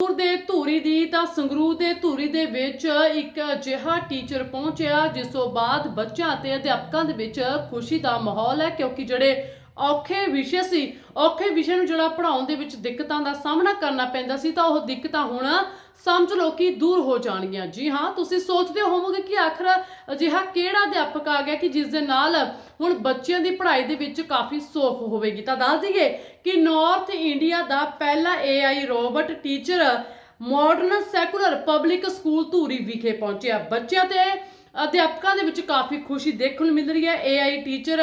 ਸੰਗਰੂਰ ਦੇ ਧੂਰੀ ਦੀ ਤਾਂ ਸੰਗਰੂਰ ਦੇ ਧੂਰੀ ਦੇ ਵਿੱਚ ਇੱਕ ਅਜਿਹਾ ਟੀਚਰ ਪਹੁੰਚਿਆ, ਜਿਸ ਤੋਂ ਬਾਅਦ ਬੱਚਿਆਂ ਅਤੇ ਅਧਿਆਪਕਾਂ ਦੇ ਵਿੱਚ ਖੁਸ਼ੀ ਦਾ ਮਾਹੌਲ ਹੈ, ਕਿਉਂਕਿ ਜਿਹੜੇ ਔਖੇ ਵਿਸ਼ੇ ਸੀ। ਔਖੇ ਵਿਸ਼ੇ ਨੂੰ ਜਿਹੜਾ ਪੜ੍ਹਾਉਣ ਦੇ ਵਿੱਚ ਦਿੱਕਤਾਂ ਦਾ ਸਾਹਮਣਾ ਕਰਨਾ ਪੈਂਦਾ ਸੀ, ਤਾਂ ਉਹ ਦਿੱਕਤਾਂ ਹੁਣ ਸਮਝ ਲਓ ਕਿ ਦੂਰ ਹੋ ਜਾਣਗੀਆਂ। ਜੀ ਹਾਂ, ਤੁਸੀਂ ਸੋਚਦੇ ਹੋਵੋਗੇ ਕਿ ਆਖਰ ਅਜਿਹਾ ਕਿਹੜਾ ਅਧਿਆਪਕ ਆ ਗਿਆ ਕਿ ਜਿਸ ਦੇ ਨਾਲ ਹੁਣ ਬੱਚਿਆਂ ਦੀ ਪੜ੍ਹਾਈ ਦੇ ਵਿੱਚ ਕਾਫੀ ਸੌਖ ਹੋਵੇਗੀ। ਤਾਂ ਦੱਸ ਦਈਏ ਕਿ ਨਾਰਥ ਇੰਡੀਆ ਦਾ ਪਹਿਲਾ AI robot teacher modern secular public school Dhuri ਵਿਖੇ ਪਹੁੰਚਿਆ। ਬੱਚਿਆਂ ਤੇ ਅਧਿਆਪਕਾਂ ਦੇ ਵਿੱਚ ਕਾਫੀ ਖੁਸ਼ੀ ਦੇਖਣ ਨੂੰ ਮਿਲ ਰਹੀ ਹੈ। AI ਟੀਚਰ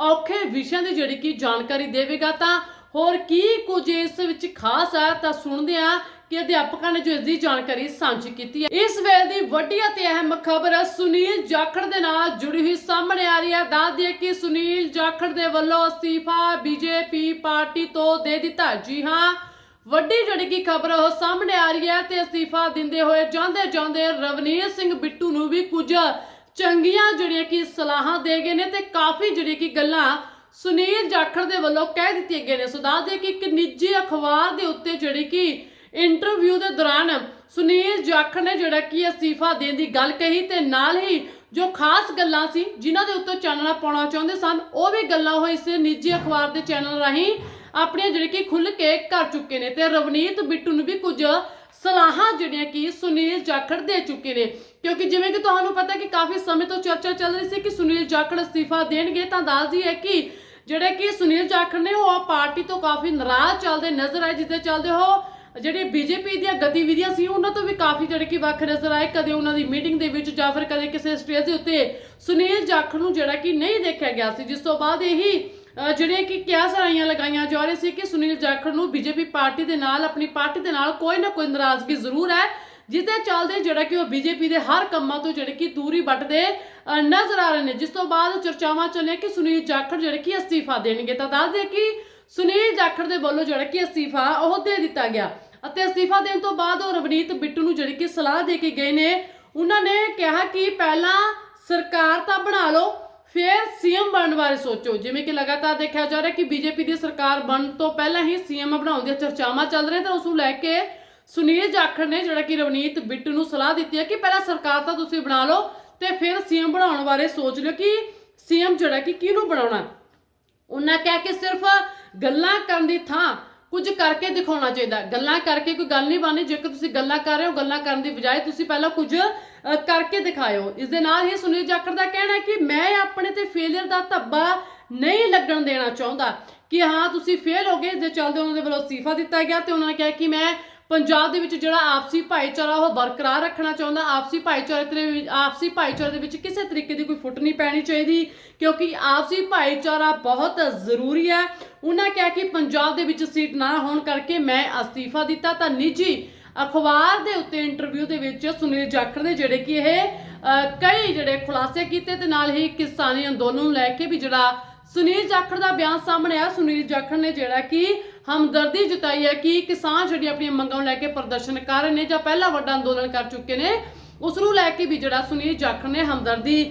ਔਖੇ ਵਿਸ਼ਿਆਂ ਦੀ ਜਿਹੜੀ ਕਿ ਜਾਣਕਾਰੀ ਦੇਵੇਗਾ ਤਾਂ ਹੋਰ ਕੀ ਕੁਝ ਇਸ ਵਿੱਚ ਖਾਸ ਹੈ ਤਾਂ ਸੁਣਦੇ ਆ ਕਿ ਅਧਿਆਪਕਾਂ ਨੇ ਜੋ ਇਸ ਦੀ ਜਾਣਕਾਰੀ ਸਾਂਝੀ ਕੀਤੀ ਹੈ। ਇਸ ਵੇਲੇ ਦੀ ਵੱਡੀ ਅਤੇ ਅਹਿਮ ਖਬਰ ਸੁਨੀਲ ਜਾਖੜ ਦੇ ਨਾਲ ਜੁੜੀ ਹੋਈ ਸਾਹਮਣੇ ਆ ਰਹੀ ਹੈ। ਦੱਸ ਦਈਏ ਕਿ ਸੁਨੀਲ ਜਾਖੜ ਦੇ ਵੱਲੋਂ ਅਸਤੀਫਾ ਬੀਜੇਪੀ ਪਾਰਟੀ ਤੋਂ ਦੇ ਦਿੱਤਾ। ਜੀ ਹਾਂ ਵੱਡੀ ਜਿਹੜੀ ਕੀ ਖਬਰ ਉਹ ਸਾਹਮਣੇ ਆ ਰਹੀ ਹੈ ਤੇ ਅਸਤੀਫਾ ਦਿੰਦੇ ਹੋਏ ਜਾਂਦੇ ਜਾਂਦੇ ਰਵਨੀਤ ਸਿੰਘ ਬਿੱਟੂ ਨੂੰ ਵੀ ਕੁਝ ਚੰਗੀਆਂ ਜਿਹੜੀਆਂ ਕਿ ਸਲਾਹਾਂ ਦੇ ਗਏ ਨੇ ਤੇ ਕਾਫੀ ਜਿਹੜੀ ਕਿ ਗੱਲਾਂ ਸੁਨੀਲ ਜਾਖੜ ਦੇ ਵੱਲੋਂ ਕਹਿ ਦਿੱਤੀਆਂ ਗਈਆਂ ਨੇ। ਸੋ ਦੱਸ ਦੇ ਕਿ ਇੱਕ ਨਿੱਜੀ ਅਖਬਾਰ ਦੇ ਉੱਤੇ ਜਿਹੜੀ ਕਿ ਇੰਟਰਵਿਊ ਦੇ ਦੌਰਾਨ ਸੁਨੀਲ ਜਾਖੜ ਨੇ ਜਿਹੜਾ ਕਿ ਅਸਤੀਫਾ ਦੇਣ ਦੀ ਗੱਲ ਕਹੀ ਤੇ ਨਾਲ ਹੀ ਜੋ ਖਾਸ ਗੱਲਾਂ ਸੀ ਜਿਨ੍ਹਾਂ ਦੇ ਉੱਤੇ ਚਾਨਣਾ ਪਾਉਣਾ ਚਾਹੁੰਦੇ ਸਨ, ਉਹ ਵੀ ਗੱਲਾਂ ਉਹ ਇਸ ਨਿੱਜੀ ਅਖਬਾਰ ਦੇ ਚੈਨਲ ਰਾਹੀਂ ਆਪਣੇ ਜਿਹੜੇ ਕਿ ਖੁੱਲ ਕੇ ਕਰ ਚੁੱਕੇ ਨੇ ਤੇ ਰਵਨੀਤ ਬਿੱਟੂ ਨੂੰ ਵੀ ਕੁਝ ਸਲਾਹਾਂ ਜਿਹੜੀਆਂ ਕਿ ਸੁਨੀਲ ਜਾਖੜ ਦੇ ਚੁੱਕੇ ਨੇ। ਕਿਉਂਕਿ ਜਿਵੇਂ ਕਿ ਤੁਹਾਨੂੰ ਪਤਾ ਕਿ ਕਾਫੀ ਸਮੇਂ ਤੋਂ ਚਰਚਾ ਚੱਲ ਰਹੀ ਸੀ ਕਿ ਸੁਨੀਲ ਜਾਖੜ ਅਸਤੀਫਾ ਦੇਣਗੇ, ਤਾਂ ਦੱਸਦੀ ਹੈ ਕਿ ਜਿਹੜੇ ਕਿ ਸੁਨੀਲ ਜਾਖੜ ਨੇ, ਉਹ ਪਾਰਟੀ ਤੋਂ ਕਾਫੀ ਨਾਰਾਜ਼ ਚੱਲਦੇ ਨਜ਼ਰ ਆਏ ਜਿੱਦੇ ਚੱਲਦੇ ਹੋ ਜਿਹੜੀ ਬੀਜੇਪੀ ਦੀਆਂ ਗਤੀਵਿਧੀਆਂ ਸੀ, ਉਹਨਾਂ ਤੋਂ ਵੀ ਕਾਫੀ ਜਿਹੜੇ ਕਿ ਵੱਖ ਨਜ਼ਰ ਆਏ। ਕਦੇ ਉਹਨਾਂ ਦੀ ਮੀਟਿੰਗ ਦੇ ਵਿੱਚ ਜਾਂ ਫਿਰ ਕਦੇ ਕਿਸੇ ਸਟੇਜ ਦੇ ਉੱਤੇ ਸੁਨੀਲ ਜਾਖੜ ਨੂੰ ਜਿਹੜਾ ਕਿ ਨਹੀਂ ਦੇਖਿਆ ਗਿਆ ਸੀ। ਜਿਸ ਤੋਂ ਬਾਅਦ ਇਹੀ ਜਿਹੜੀਆਂ ਕਿ ਕਿਆ ਸਰਾਈਆਂ ਲਗਾਈਆਂ ਜਾ ਰਹੀ ਸੀ ਕਿ ਸੁਨੀਲ ਜਾਖੜ ਨੂੰ ਬੀਜੇਪੀ ਪਾਰਟੀ ਦੇ ਨਾਲ, ਆਪਣੀ ਪਾਰਟੀ ਦੇ ਨਾਲ ਕੋਈ ਨਾ ਕੋਈ ਨਾਰਾਜ਼ਗੀ ਜ਼ਰੂਰ ਹੈ ਜਿਹਦੇ ਚੱਲਦੇ ਜਿਹੜਾ ਕਿ ਉਹ ਬੀਜੇਪੀ ਦੇ ਹਰ ਕੰਮਾਂ ਤੋਂ ਜਿਹੜੇ ਕਿ ਦੂਰੀ ਵੱਟਦੇ ਨਜ਼ਰ ਆ ਰਹੇ ਨੇ। ਜਿਸ ਤੋਂ ਬਾਅਦ ਚਰਚਾਵਾਂ ਚੱਲੀਆਂ ਕਿ ਸੁਨੀਲ ਜਾਖੜ ਜਿਹੜੇ ਕਿ ਅਸਤੀਫਾ ਦੇਣਗੇ। ਤਾਂ ਦੱਸ ਦੇ ਕਿ ਸੁਨੀਲ ਜਾਖੜ ਦੇ ਵੱਲੋਂ ਜਿਹੜਾ ਕਿ ਅਸਤੀਫਾ ਉਹ ਦੇ ਦਿੱਤਾ ਗਿਆ ਅਤੇ ਅਸਤੀਫਾ ਦੇਣ ਤੋਂ ਬਾਅਦ ਉਹ ਰਵਨੀਤ ਬਿੱਟੂ ਨੂੰ ਜਿਹੜੀ ਕਿ ਸਲਾਹ ਦੇ ਕੇ ਗਏ ਨੇ। ਉਹਨਾਂ ਨੇ ਕਿਹਾ ਕਿ ਪਹਿਲਾਂ ਸਰਕਾਰ ਤਾਂ ਬਣਾ ਲਓ ਫਿਰ ਸੀਐਮ ਬਣਨ ਬਾਰੇ ਸੋਚੋ। ਜਿਵੇਂ ਕਿ ਲਗਾਤਾਰ ਦੇਖਿਆ ਜਾ ਰਿਹਾ ਕਿ ਬੀਜੇਪੀ ਦੀ ਸਰਕਾਰ ਬਣਨ ਤੋਂ ਪਹਿਲਾਂ ਹੀ ਸੀਐਮ ਬਣਾਉਣ ਦੀਆਂ ਚਰਚਾਵਾਂ ਚੱਲ ਰਹੀਆਂ ਤਾਂ ਉਸ ਨੂੰ ਲੈ ਕੇ ਸੁਨੀਲ ਜਾਖੜ ਨੇ ਜਿਹੜਾ ਕਿ ਰਵਨੀਤ ਬਿੱਟੂ ਨੂੰ ਸਲਾਹ ਦਿੱਤੀ ਹੈ ਕਿ ਪਹਿਲਾਂ ਸਰਕਾਰ ਤਾਂ ਤੁਸੀਂ ਬਣਾ ਲਓ ਤੇ ਫਿਰ ਸੀਐਮ ਬਣਾਉਣ ਬਾਰੇ ਸੋਚ ਲਿਓ ਕਿ ਸੀਐਮ ਜਿਹੜਾ ਕਿ ਕਿਹਨੂੰ ਬਣਾਉਣਾ। ਉਹਨਾਂ ਕਹਿ ਕੇ ਸਿਰਫ ਗੱਲਾਂ ਕਰਨ ਦੀ ਥਾਂ ਕੁਝ ਕਰਕੇ ਦਿਖਾਉਣਾ ਚਾਹੀਦਾ ਗੱਲਾਂ ਕਰਕੇ ਕੋਈ ਗੱਲ ਨਹੀਂ ਬਣਨੀ। ਜੇਕਰ ਤੁਸੀਂ ਗੱਲਾਂ ਕਰ ਰਹੇ ਹੋ, ਗੱਲਾਂ ਕਰਨ ਦੀ ਬਜਾਏ ਤੁਸੀਂ ਪਹਿਲਾਂ ਕੁਝ ਕਰਕੇ ਦਿਖਾਇਓ। ਇਸ ਦੇ ਨਾਲ ਹੀ ਸੁਨੀਲ ਜਾਖੜ ਦਾ ਕਹਿਣਾ ਹੈ ਕਿ ਮੈਂ ਆਪਣੇ ਤੇ ਫੇਲਿਅਰ ਦਾ ਧੱਬਾ ਨਹੀਂ ਲੱਗਣ ਦੇਣਾ ਚਾਹੁੰਦਾ। ਕਿ ਹਾਂ, ਤੁਸੀਂ ਫੇਲ ਹੋ ਗਏ, ਇਸ ਦੇ ਚੱਲਦੇ ਉਹਨਾਂ ਦੇ ਵੱਲੋਂ ਅਸਤੀਫਾ ਦਿੱਤਾ ਗਿਆ ਤੇ ਉਹਨਾਂ ਨੇ ਕਿਹਾ ਕਿ ਮੈਂ ਪੰਜਾਬ ਦੇ ਵਿੱਚ ਜਿਹੜਾ ਆਪਸੀ ਭਾਈਚਾਰਾ, ਉਹ ਬਰਕਰਾਰ ਰੱਖਣਾ ਚਾਹੁੰਦਾ। ਆਪਸੀ ਭਾਈਚਾਰੇ ਦੇ ਆਪਸੀ ਭਾਈਚਾਰੇ ਦੇ ਵਿੱਚ ਕਿਸੇ ਤਰੀਕੇ ਦੀ ਕੋਈ ਫੁੱਟ ਨਹੀਂ ਪੈਣੀ ਚਾਹੀਦੀ, ਕਿਉਂਕਿ ਆਪਸੀ ਭਾਈਚਾਰਾ ਬਹੁਤ ਜ਼ਰੂਰੀ ਹੈ। ਉਹਨਾਂ ਕਿਹਾ ਕਿ ਪੰਜਾਬ ਦੇ ਵਿੱਚ ਸੀਟ ਨਾ ਹੋਣ ਕਰਕੇ ਮੈਂ ਅਸਤੀਫਾ ਦਿੱਤਾ। ਤਾਂ ਨਿੱਜੀ ਅਖਬਾਰ ਦੇ ਉੱਤੇ ਇੰਟਰਵਿਊ ਦੇ ਵਿੱਚ ਸੁਨੀਲ ਜਾਖੜ ਨੇ ਜਿਹੜੇ ਕਿ ਇਹ ਕਈ ਜਿਹੜੇ ਖੁਲਾਸੇ ਕੀਤੇ ਤੇ ਨਾਲ ਹੀ ਕਿਸਾਨੀ ਅੰਦੋਲਨ ਨੂੰ ਲੈ ਕੇ ਵੀ ਜਿਹੜਾ ਸੁਨੀਲ ਜਾਖੜ ਦਾ ਬਿਆਨ ਸਾਹਮਣੇ ਆਇਆ। ਸੁਨੀਲ ਜਾਖੜ ਨੇ ਜਿਹੜਾ ਕਿ ਹਮਦਰਦੀ ਜਤਾਈ ਹੈ ਕਿ ਕਿਸਾਨ ਜਿਹੜੀ ਆਪਣੀਆਂ ਮੰਗਾਂ ਨੂੰ ਲੈ ਕੇ ਪ੍ਰਦਰਸ਼ਨ ਕਰ ਰਹੇ ਨੇ ਜਾਂ ਪਹਿਲਾ ਵੱਡਾ ਅੰਦੋਲਨ ਕਰ ਚੁੱਕੇ ਨੇ, ਉਸ ਨੂੰ ਲੈ ਕੇ ਵੀ ਜਿਹੜਾ ਸੁਨੀਲ ਜਾਖੜ ਨੇ ਹਮਦਰਦੀ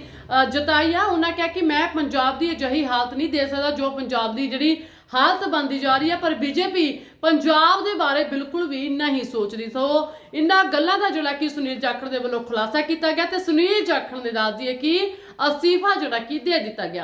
ਜਤਾਈ ਆ। ਉਹਨਾਂ ਕਿਹਾ ਕਿ ਮੈਂ ਪੰਜਾਬ ਦੀ ਅਜਿਹੀ ਹਾਲਤ ਨਹੀਂ ਦੇ ਸਕਦਾ ਜੋ ਪੰਜਾਬ ਦੀ ਜਿਹੜੀ ਹਾਲਤ ਬਣਦੀ ਜਾ ਰਹੀ ਹੈ, ਪਰ ਬੀਜੇਪੀ ਪੰਜਾਬ ਦੇ ਬਾਰੇ ਬਿਲਕੁਲ ਵੀ ਨਹੀਂ ਸੋਚਦੀ। ਸੋ ਇਨ੍ਹਾਂ ਗੱਲਾਂ ਦਾ ਜਿਹੜਾ ਕਿ ਸੁਨੀਲ ਜਾਖੜ ਦੇ ਵੱਲੋਂ ਖੁਲਾਸਾ ਕੀਤਾ ਗਿਆ ਤੇ ਸੁਨੀਲ ਜਾਖੜ ਨੇ ਦੱਸ ਦਈਏ ਕਿ ਅਸਤੀਫਾ ਜਿਹੜਾ ਕਿ ਦੇ ਦਿੱਤਾ ਗਿਆ।